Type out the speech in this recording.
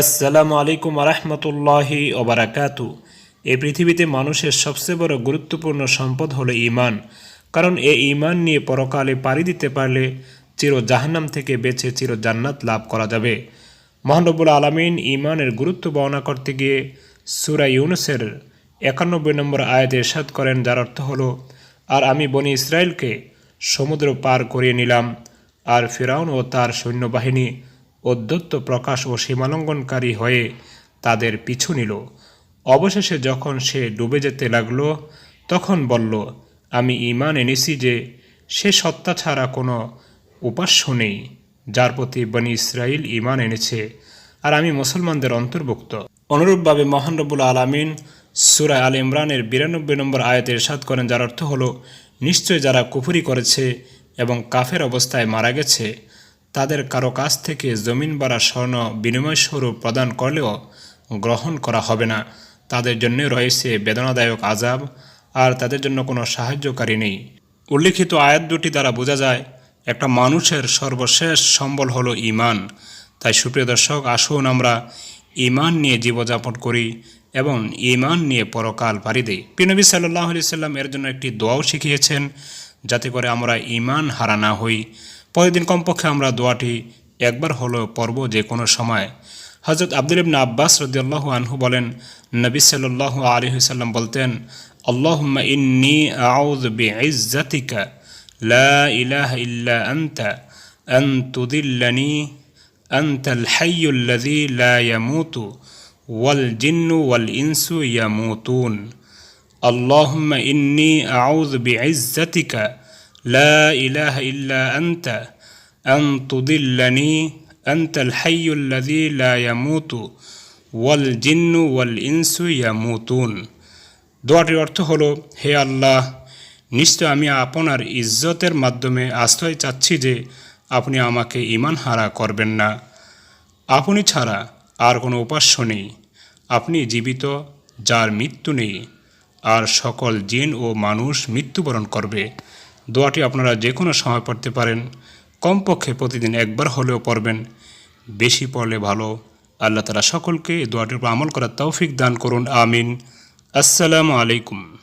আসসালামু আলাইকুম রহমতুল্লাহি ওবরাকাতু এই পৃথিবীতে মানুষের সবচেয়ে বড় গুরুত্বপূর্ণ সম্পদ হলো ইমান কারণ এ ঈমান নিয়ে পরকালে পাড়ি দিতে পারলে চির জাহান্নাম থেকে বেঁচে চির জান্নাত লাভ করা যাবে। মহানবুল আলমিন ইমানের গুরুত্ব বর্ণনা করতে গিয়ে সুরা ইউনুসের একানব্বই নম্বর আয়াতে এরশাদ করেন, যার অর্থ হলো, আর আমি বনি ইসরায়েলকে সমুদ্র পার করিয়ে নিলাম, আর ফেরাউন ও তার সৈন্যবাহিনী অধ্যত্ত প্রকাশ ও সীমালঙ্ঘনকারী হয়ে তাদের পিছু নিল। অবশেষে যখন সে ডুবে যেতে লাগল, তখন বলল, আমি ইমান এনেছি যে সে সত্তা ছাড়া কোনো উপাস্য নেই, যার প্রতি বনি ইসরায়েল ইমান এনেছে, আর আমি মুসলমানদের অন্তর্ভুক্ত। অনুরূপভাবে মহান রব্বুল আলমিন সুরায় আল ইমরানের বিরানব্বই নম্বর আয়াতের সাত করেন, যার অর্থ হলো, নিশ্চয় যারা কুফুরি করেছে এবং কাফের অবস্থায় মারা গেছে তাদের কারও কাছ থেকে জমিন বাড়া স্বর্ণ বিনিময় স্বরূপ প্রদান করলেও গ্রহণ করা হবে না। তাদের জন্য রয়েছে বেদনাদায়ক আজাব আর তাদের জন্য কোনো সাহায্যকারী নেই। উল্লিখিত আয়াত দুটি দ্বারা বোঝা যায়, একটা মানুষের সর্বশেষ সম্বল হলো ইমান তাই সুপ্রিয় দর্শক, আসুন আমরা ইমান নিয়ে জীবযাপন করি এবং ইমান নিয়ে পরকাল পাড়ি দিই। পিনবী সাল্লাহ আলি সাল্লাম এর জন্য একটি দোয়াও শিখিয়েছেন, যাতে করে আমরা ইমান হারা না হই। প্রতিদিন কমপক্ষে আমরা দোয়াটি একবার হলেও পড়ব যে কোনো সময় হজরত আব্দুল ইবনা আব্বাস রদিয়াল্লাহু আনহু বলেন নবী সাল্লাহ আলী সাল্লাম বলতেন আল্লাহুম্মা ইন্নি আউযু বিইজ্জাতিকা লা ইলাহা ইল্লা আনতা আন তুদিল্লানি আনতাল হাইয়ুল্লাযী লা ইয়ামুতু ওয়াল জিন্নু ওয়াল ইনসু ইয়ামুতুন اللهم إني أعوذ بعزتك لا إله إلا أنت أن تضلني أنت الحي الذي لا يموت والجن والإنس يموتون দোয়াটির অর্থ হলো হে আল্লাহ নিশ্চয় আমি আপনার ইজ্জতের মাধ্যমে আশ্রয় চাচ্ছি যে আপনি আমাকে ইমান হারা করবেন না আপনি ছাড়া আর কোনো উপাস্য নেই আপনি জীবিত যার মৃত্যু নেই আর সকল জিন ও মানুষ মৃত্যুবরণ করবে দোয়াটি আপনারা যে কোনো সময় পড়তে পারেন। কমপক্ষে প্রতিদিন একবার হলেও পড়বেন। বেশি পড়লে ভালো। আল্লাহ তালা সকলকে এই দোয়াটির উপর আমল করার তৌফিক দান করুন। আমিন। আসসালামু আলাইকুম।